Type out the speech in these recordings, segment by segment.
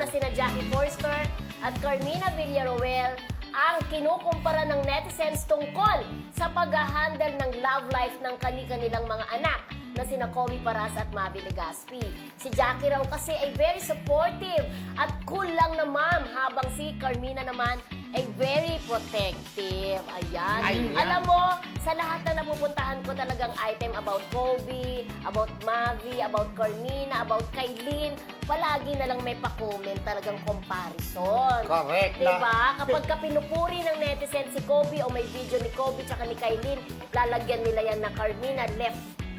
na sina Jackie Forster at Carmina Villaruel ang kinukumpara ng netizens tungkol sa pag-handle ng love life ng kani-kanilang mga anak na sina Kobe Paras at Mavi Legaspi. Si Jackie raw kasi ay very supportive at cool lang na ma'am habang si Carmina naman ay very protective. Ayan. Ayan. Alam mo, sa lahat na napupuntahan ko talagang item about Kobe, about Mavi, about Carmina, about Kailin, palagi na lang may pa-comment talagang comparison. Correct. Diba? Kapag ka pinupuri ng netizen si Kobe o may video ni Kobe tsaka ni Kailin, lalagyan nila yan na Carmina left,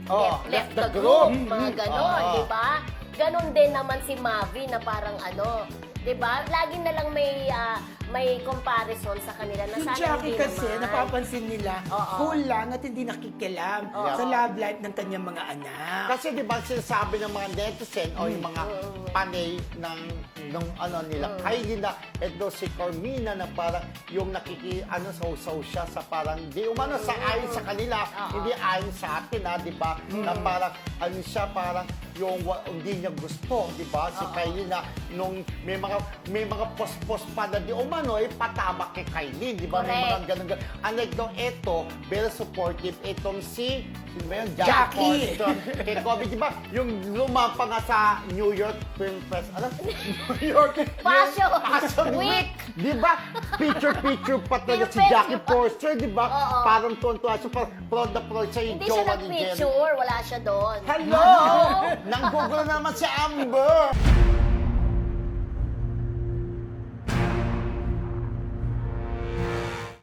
Oh, left, left, left the the group. group. Mga ganon, Oo. di ba? Ganon din naman si Mavi na parang ano, di ba? Lagi na lang may ah, may comparison sa kanila na Si sana Jackie hindi kasi, naman. napapansin nila, Oo. cool lang at hindi nakikilam Oo. sa love life ng kanyang mga anak. Kasi di ba sinasabi ng mga netizen o yung mga panay ng ng ano nila, Kylie na eto si Carmina na parang yung nakiki ano sa siya sa parang di umano sa ayon sa kanila, Oo. hindi ayon sa atin ha, di ba? Na parang ano siya parang yung wa- hindi niya gusto, di ba? Si Kylie na nung may mga may mga post-post pa na di umano eh patama kay Kylie, di ba? May mga ganun ganun. Unlike daw eto, very supportive itong si sino ba yun? Jackie. Forster. kay Kobe, di ba? Yung lumapa nga sa New York Film Fest, ano? New York Fashion Fashion Week. Di ba? Picture-picture pa talaga si Jackie. Forster, di ba? Oo. Parang tuwan-tuwa siya, parang proud na proud siya yung Hindi siya jowa ni Jerry. nag-picture, wala siya doon. Hello! Nanggugulo naman si Amber!